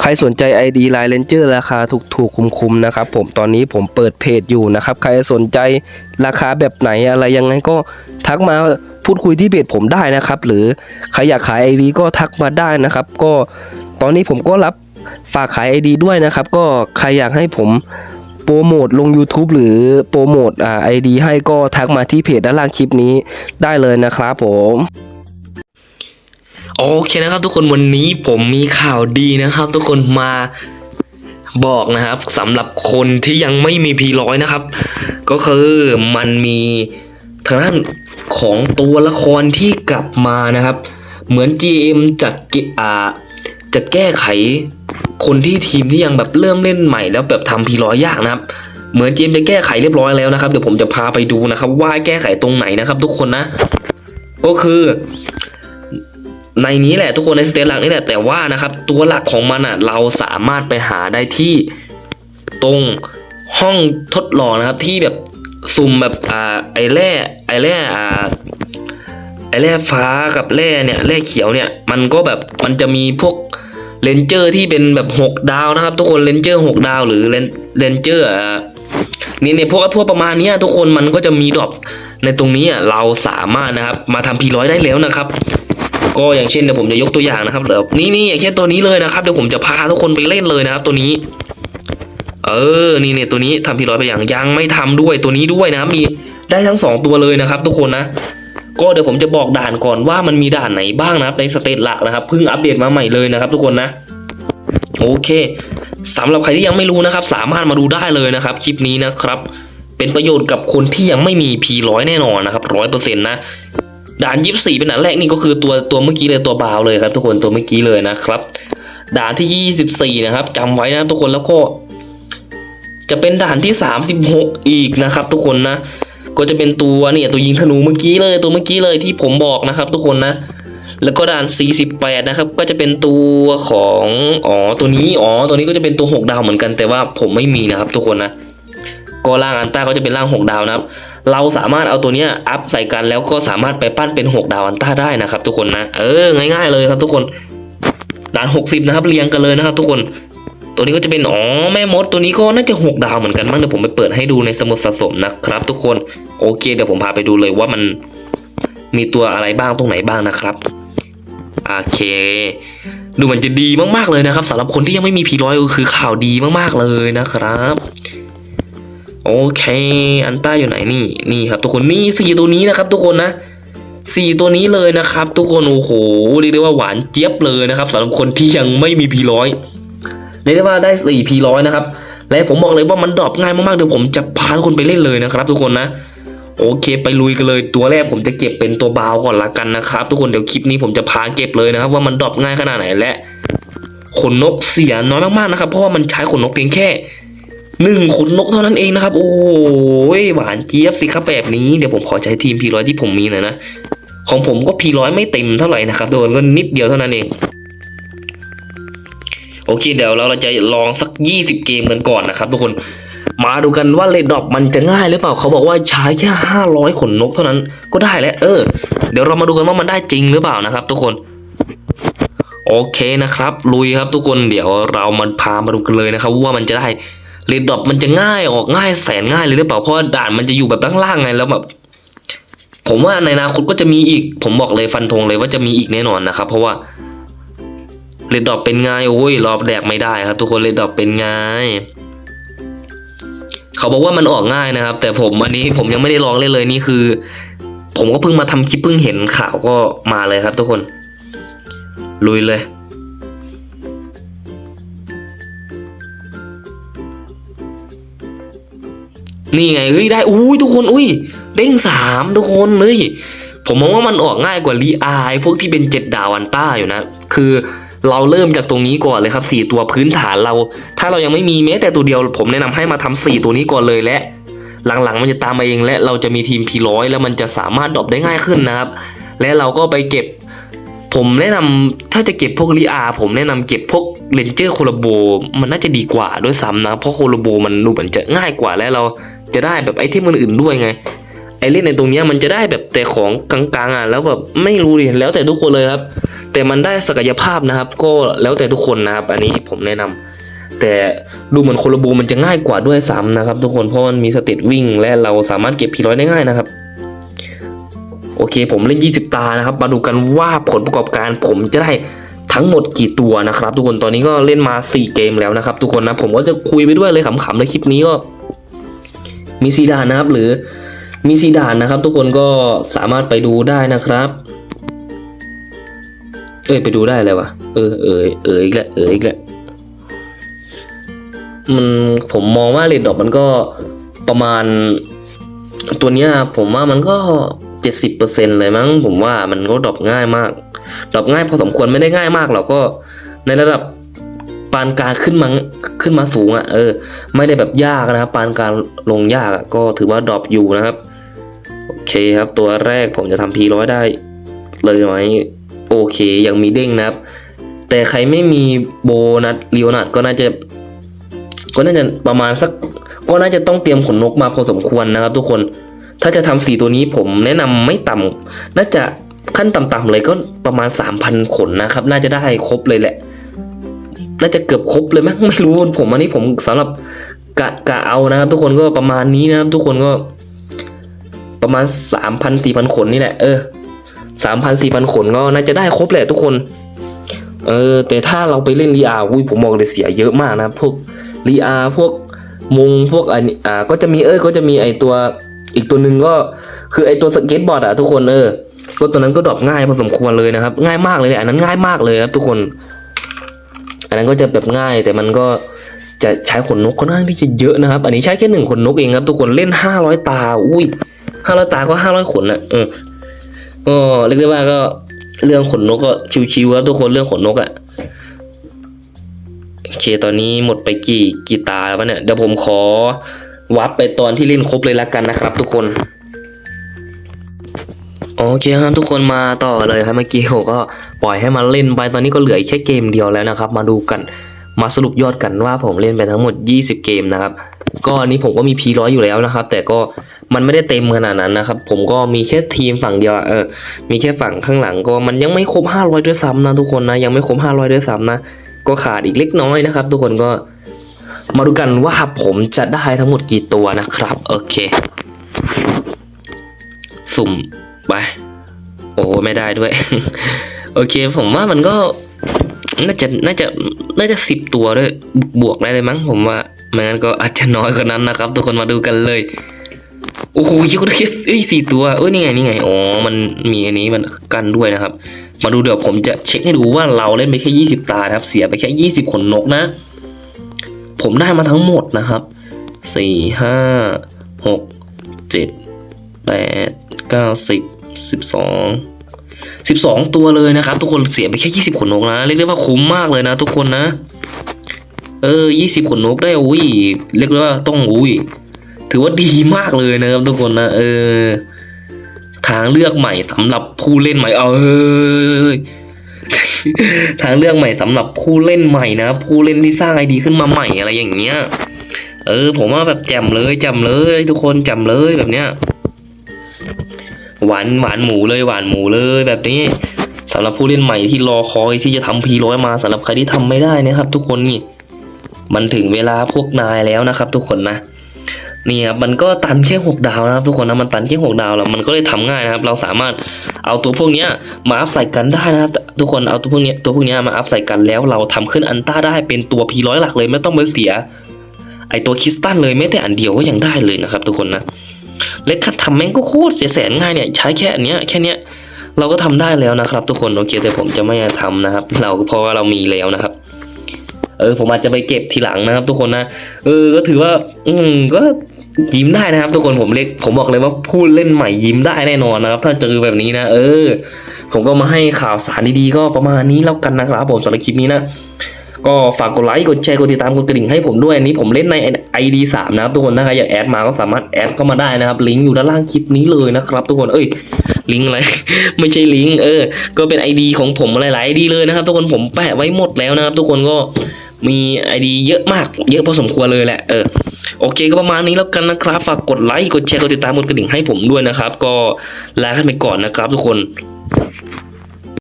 ใครสนใจ ID Line Ranger ราคาถูกถูกๆ คุ้มๆ นะครับผมตอนนี้ผมเปิดเพจอยู่นะครับ ใครสนใจราคาแบบไหนอะไรยังไงก็ทักมาพูดคุยที่เพจผมได้นะครับ หรือใครอยากขาย ID ก็ทักมาได้นะครับ ก็ตอนนี้ผมก็รับฝากขาย ID ด้วยนะครับ ก็ใครอยากให้ผมโปรโมทลง YouTube หรือโปรโมทไอ่า ID ให้ก็ทักมาที่เพจด้านล่างคลิปนี้ได้เลยนะครับผม โอเคนะครับ ทุกคนวันนี้ผมมีข่าวดีนะครับ ทุกคนมาบอกนะครับสำหรับคนที่ยังไม่มี P100 นะครับ ก็คือมันมีทางด้านของตัวละครที่กลับมานะครับ เหมือน GM จะกอ่าจะแก้ไขคนที่ทีมที่ยังแบบเริ่มเล่นใหม่แล้วแบบทำ P100 ยากนะครับ เหมือน GM จะแก้ไขเรียบร้อยแล้วนะครับเดี๋ยวผมจะพาไปดูนะครับ ว่าแก้ไขตรงไหนนะครับ ทุกคนนะ ก็คือ ในนี้แหละทุกคนในสเตจหลักนี่แหละแต่ว่านะครับ ตัวหลักของมันอะเราสามารถไปหาได้ที่ตรงห้องทดลองนะครับที่แบบสุ่มแบบอ่าไอแร่ไอแร่อ่าไอแร่ฟ้ากับแร่เนี่ยแร่เขียวเนี่ยมันก็แบบมันจะมีพวกเลนเจอร์ที่เป็นแบบหกดาวนะครับ ทุกคนเลนเจอร์หกดาว หรือเลนเลนเจอร์อ่านี่เนี่ยพวกพวกประมาณนี้ทุกคนมันก็จะมีดรอปในตรงนี้อะเราสามารถนะครับ มาทำพีร้อยได้แล้วนะครับ ก็อย่างเช่นเดี๋ยวผมจะยกตัวอย่างนะครับเดี๋ยวนี่นี่อย่างเช่นตัวนี้เลยนะครับเดี๋ยวผมจะพาทุกคนไปเล่นเลยนะครับ ตัวนี้ เออนี่เนี่ยตัวนี้ทำพีร้อยไปอย่างยังไม่ทำด้วยตัวนี้ด้วยนะครับมีได้ทั้งสองตัวเลยนะครับ ทุกคนนะ ก็เดี๋ยวผมจะบอกด่านก่อนว่ามันมีด่านไหนบ้างนะครับในสเตจหลักนะครับเพิ่งอัปเดตมาใหม่เลยนะครับ ทุกคนนะ โอเคสำหรับใครที่ยังไม่รู้นะครับ สามารถมาดูได้เลยนะครับ คลิปนี้นะครับ เป็นประโยชน์กับคนที่ยังไม่มี P100 แน่นอนนะครับร้อยเปอร์เซ็นต์นะ ด่านยี่สิบสี่เป็นด่านแรกนี่ก็คือตัวตัวเมื่อกี้เลยตัวบาวเลยครับ ทุกคนตัวเมื่อกี้เลยนะครับ ด่านที่ยี่สิบสี่นะครับจำไว้นะทุกคนแล้วก็ จะเป็นด่านที่สามสิบหกอีกนะครับ ทุกคนนะ ก็จะเป็นตัวเนี่ยตัวยิงธนูเมื่อกี้เลยตัวเมื่อกี้เลยที่ผมบอกนะครับ ทุกคนนะ แล้วก็ด่าน 48 นะครับ ก็จะเป็นตัวของอ๋อตัวนี้อ๋อตัวนี้ก็จะเป็นตัว6ดาวเหมือนกันแต่ว่าผมไม่มีนะครับ ทุกคนนะก็ล่างอันต้าก็จะเป็นล่าง6ดาวนะครับ เราสามารถเอาตัวเนี้ยอัพใส่กันแล้วก็สามารถไปปั้นเป็น 6 ดาวอันต้าได้นะครับ ทุกคนนะ เออ ง่ายๆเลยครับทุกคนด่าน60 นะครับ เรียงกันเลยนะครับ ทุกคน ตัวนี้ก็จะเป็น อ๋อ แม่มดตัวนี้ก็น่าจะ 6 ดาวเหมือนกันมั้งเดี๋ยวผมไปเปิดให้ดูในสมุดสะสมนะครับ ทุกคน โอเค เดี๋ยวผมพาไปดูเลยว่ามันมีตัวอะไรบ้างตรงไหนบ้างนะครับ โอเค ดูมันจะดีมากๆเลยนะครับสำหรับคนที่ยังไม่มีพีร้อยก็คือข่าวดีมากๆเลยนะครับ โอเค อันต้าอยู่ไหนนี่นี่ครับ ทุกคนนี่สี่ตัวนี้นะครับ ทุกคนนะสี่ตัวนี้เลยนะครับ ทุกคนโอ้โหเรียกได้ว่าหวานเจี๊ยบเลยนะครับสำหรับคนที่ยังไม่มีพีร้อยเรียกได้ว่าได้สี่พีร้อยนะครับ และผมบอกเลยว่ามันดรอปง่ายมากๆเดี๋ยวผมจะพาทุกคนไปเล่นเลยนะครับ ทุกคนนะโอเคไปลุยกันเลยตัวแรกผมจะเก็บเป็นตัวบาวก่อนละกันนะครับ ทุกคนเดี๋ยวคลิปนี้ผมจะพาเก็บเลยนะครับ ว่ามันดรอปง่ายขนาดไหนและขนนกเสียน้อยมากๆนะครับ เพราะว่ามันใช้ขนนกเพียงแค่ หนึ่งขนนกเท่านั้นเองนะครับ โอ้โหวานเจี๊ยบสิครับแบบนี้เดี๋ยวผมขอใช้ทีมพีร้อยที่ผมมีหน่อยนะของผมก็พีร้อยไม่เต็มเท่าไหร่นะครับโดนก็นิดเดียวเท่านั้นเองโอเคเดี๋ยวเราจะลองสัก 20 เกมกันก่อนนะครับทุกคนมาดูกันว่าเลดดอปมันจะง่ายหรือเปล่าเขาบอกว่าใช้แค่ 500 ขนนกเท่านั้นก็ได้แล้ว เออ เดี๋ยวเรามาดูกันว่ามันได้จริงหรือเปล่านะครับ ทุกคน โอเคนะครับ ลุยครับทุกคนเดี๋ยวเรามาพามาดูกันเลยนะครับ ว่ามันจะได้ เลดดอปมันจะง่ายออกง่ายแสนง่ายเลยหรือเปล่าเพราะด่านมันจะอยู่แบบล่างๆไงแล้วแบบผมว่าในอนาคตก็จะมีอีก ผมบอกเลยฟันธงเลยว่าจะมีอีกแน่นอนนะครับ เพราะว่าเลดดอปเป็นไงโอ้ยรอบแดกไม่ได้ครับ ทุกคนเลดดอปเป็นไงเขาบอกว่ามันออกง่ายนะครับ แต่ผมอันนี้ผมยังไม่ได้ลองเล่นเลยนี่คือ ผมก็เพิ่งมาทำคลิปเพิ่งเห็นข่าวก็มาเลยครับ ทุกคน ลุยเลย นี่ไงเฮ้ยได้อุ้ยทุกคนอุ้ยเด้งสามทุกคนเฮ้ยผมมองว่ามันออกง่ายกว่าลีอายพวกที่เป็นเจ็ดดาวอันต้าอยู่นะ คือเราเริ่มจากตรงนี้ก่อนเลยครับสี่ตัวพื้นฐานเรา ถ้าเรายังไม่มีแม้แต่ตัวเดียว ผมแนะนำให้มาทำสี่ตัวนี้ก่อนเลยและ หลังๆ มันจะตามมาเองและเราจะมีทีมพีร้อยแล้วมันจะสามารถดรอปได้ง่ายขึ้นนะครับ และเราก็ไปเก็บ ผมแนะนำถ้าจะเก็บพวกลีอาผมแนะนำเก็บพวกเลนเจอร์โคลาโบมันน่าจะดีกว่าด้วยซ้ำนะเพราะโคลาโบมันดูเหมือนจะง่ายกว่าและเรา จะได้แบบไอเทมอื่นๆด้วยไง ไอเล่นในตรงเนี้ยมันจะได้แบบแต่ของกลางๆอะแล้วแบบไม่รู้ดิแล้วแต่ทุกคนเลยครับ แต่มันได้ศักยภาพนะครับ ก็แล้วแต่ทุกคนนะครับ อันนี้ผมแนะนำแต่ดูเหมือนโคโลบูมันจะง่ายกว่าด้วยซ้ำนะครับ ทุกคนเพราะมันมีสเตตวิ่ง และเราสามารถเก็บพีร้อยได้ง่ายนะครับโอเค ผมเล่น 20 ตานะครับ มาดูกันว่าผลประกอบการผมจะได้ทั้งหมดกี่ตัวนะครับ ทุกคนตอนนี้ก็เล่นมา 4 เกมแล้วนะครับ ทุกคนนะผมก็จะคุยไปด้วยเลยขำๆในคลิปนี้ก็ มีซีดานนะครับ หรือมีซีดานนะครับ ทุกคนก็สามารถไปดูได้นะครับ เอ้ยไปดูได้เลยวะเออเออเอออีกแล้วเอออีกแล้วมันผมมองว่าเรดดอกมันก็ประมาณ ตัวเนี้ยผมว่ามันก็เจ็ดสิบเปอร์เซ็นเลยมั้ง ผมว่ามันก็ดรอปง่ายมากดรอปง่ายพอสมควรไม่ได้ง่ายมากหรอกก็ในระดับ ปานกลางขึ้นมาขึ้นมาสูงอะ่ะเออ ไม่ได้แบบยากนะครับ ปานกลางลงยากก็ถือว่าดรอปอยู่นะครับโอเคครับ ตัวแรกผมจะทำพีร้อยได้เลยไหมโอเคยังมีเด้งนะครับ แต่ใครไม่มีโบนัสลีโอนัดก็น่าจะ ก็น่าจะประมาณสัก ก็น่าจะต้องเตรียมขนนกมาพอสมควรนะครับ ทุกคนถ้าจะทำสีตัวนี้ผมแนะนำไม่ต่ำน่าจะขั้นต่ำๆเลยก็ประมาณ 3,000 ขนนะครับ น่าจะได้ครบเลยแหละ น่าจะเกือบครบเลยมั้งไม่รู้ผมอันนี้ผมสำหรับกะกะเอานะครับทุกคนก็ประมาณนี้นะครับทุกคนก็ ประมาณ3,000 4,000ขนนี่แหละเออ3,000 4,000ขนก็น่าจะได้ครบแหละทุกคน เออ แต่ถ้าเราไปเล่นรีอาอุ้ยผมบอกเลยเสียเยอะมากนะพวกรีอาพวกมงพวกอันอ่าก็จะมีเออก็จะมีไอตัวอีกตัวหนึ่งก็คือไอตัวสเก็ตบอร์ดอะทุกคนเออก็ตัวนั้นก็ดรอปง่ายพอสมควรเลยนะครับ ง่ายมากเลยอันนั้นง่ายมากเลยครับทุกคน นนั้นก็จะแบบง่ายแต่มันก็จะใช้ขนนกค่อนข้างที่จะเยอะนะครับ อันนี้ใช้แค่หนึ่งขนนกเองครับทุกคนเล่นห้าร้อยตา อุ้ยห้าร้อยตาก็ห้าร้อยขนอะเออก็เรียกได้ว่าก็เรื่องขนนกก็ชิวๆครับทุกคนเรื่องขนนกอะโอเคตอนนี้หมดไปกี่กี่ตาแล้ววะเนี่ยเดี๋ยวผมขอวัดไปตอนที่เล่นครบเลยละกันนะครับ ทุกคน โอเคครับทุกคนมาต่อเลยครับเมื่อกี้ผมก็ปล่อยให้มาเล่นไปตอนนี้ก็เหลือแค่เกมเดียวแล้วนะครับ มาดูกันมาสรุปยอดกันว่าผมเล่นไปทั้งหมด 20 เกมนะครับก็อันนี้ผมก็มีพีร้อยอยู่แล้วนะครับ แต่ก็มันไม่ได้เต็มขนาดนั้นนะครับ ผมก็มีแค่ทีมฝั่งเดียวเออมีแค่ฝั่งข้างหลังก็มันยังไม่ครบ 500 ด้วยซ้ำนะทุกคนนะยังไม่ครบ 500 ด้วยซ้ำนะก็ขาดอีกเล็กน้อยนะครับ ทุกคนก็มาดูกันว่าผมจะได้ทั้งหมดกี่ตัวนะครับโอเค สุ่ม ไป โอ้ไม่ได้ด้วย โอเค ผมว่ามันก็ น่าจะน่าจะน่าจะสิบตัวด้วยบวกได้เลยมั้งผมว่าไม่งั้นก็อาจจะน้อยกว่านั้นนะครับ ทุกคนมาดูกันเลยโอ้โหยิงก็ได้เอ้ยสี่ตัวเอ้ยนี่ไงนี่ไงอ๋อมันมีอันนี้มันกันด้วยนะครับ มาดูเดี๋ยวผมจะเช็คให้ดูว่าเราเล่นไปแค่ยี่สิบตานะครับ เสียไปแค่ยี่สิบขนนกนะ ผมได้มาทั้งหมดนะครับสี่ห้าหกเจ็ดแปดเก้าสิบ สิบสองสิบสองตัวเลยนะครับ ทุกคนเสียไปแค่ยี่สิบขนนกนะเรียกได้ว่าคุ้มมากเลยนะ ทุกคนนะ เออยี่สิบขนนกได้อุ้ยเรียกได้ว่าต้องอุ้ยถือว่าดีมากเลยนะครับ ทุกคนนะเออทางเลือกใหม่สำหรับผู้เล่นใหม่เออทางเลือกใหม่สำหรับผู้เล่นใหม่นะผู้เล่นที่สร้างไอดีขึ้นมาใหม่อะไรอย่างเงี้ย เออ ผมว่าแบบแจ่มเลยแจ่มเลย ทุกคนแจ่มเลยแบบเนี้ย หวานหวานหมูเลยหวานหมูเลยแบบนี้สำหรับผู้เล่นใหม่ที่รอคอยที่จะทำพีร้อยมาสำหรับใครที่ทำไม่ได้นะครับ ทุกคนนี่มันถึงเวลาพวกนายแล้วนะครับ ทุกคนนะนี่ครับมันก็ตันแค่หกดาวนะครับ ทุกคนนะมันตันแค่หกดาวแล้วมันก็เลยทำง่ายนะครับ เราสามารถเอาตัวพวกนี้มาอัพใส่กันได้นะครับ ทุกคนเอาตัวพวกนี้ตัวพวกนี้มาอัพใส่กันแล้วเราทำขึ้นอันต้าได้เป็นตัวพีร้อยหลักเลยไม่ต้องไปเสีย ไอตัวคริสตัลเลยแม้แต่อันเดียวก็ยังได้เลยนะครับ ทุกคนนะ เล็กคัดทำแม่งก็โคตรเสียแสนง่ายเนี่ยใช้แค่อันเนี้ยแค่เนี้ยเราก็ทำได้แล้วนะครับ ทุกคนโอเคแต่ผมจะไม่ทำนะครับ เราเพราะว่าเรามีแล้วนะครับ เออ ผมอาจจะไปเก็บทีหลังนะครับ ทุกคนนะเออ ก็ถือว่า อืมก็ยิ้มได้นะครับ ทุกคนผมเล็กผมบอกเลยว่าพูดเล่นใหม่ยิ้มได้แน่นอนนะครับ ถ้าเจอแบบนี้นะเออ ผมก็มาให้ข่าวสารดีๆก็ประมาณนี้แล้วกันนะครับ ผมสำหรับคลิปนี้นะ ก็ฝากกดไลค์กดแชร์กดติดตามกดกระดิ่งให้ผมด้วยอันนี้ผมเล่นใน ID 3นะครับทุกคนถ้าใครอยากแอดมาก็สามารถแอดเข้ามาได้นะครับลิงก์อยู่ด้านล่างคลิปนี้เลยนะครับ ทุกคนเอ้ยลิงก์อะไร ไม่ใช่ลิงก์เออ ก็เป็น ID ของผมหลายๆ ID เลยนะครับ ทุกคนผมแปะไว้หมดแล้วนะครับ ทุกคนก็มี ID เยอะมาก เยอะพอสมควรเลยแหละเออโอเคก็ประมาณนี้แล้วกันนะครับ ฝากกดไลค์กดแชร์กดติดตามกดกระดิ่งให้ผมด้วยนะครับ ก็ลากันไปก่อนนะครับ ทุกคน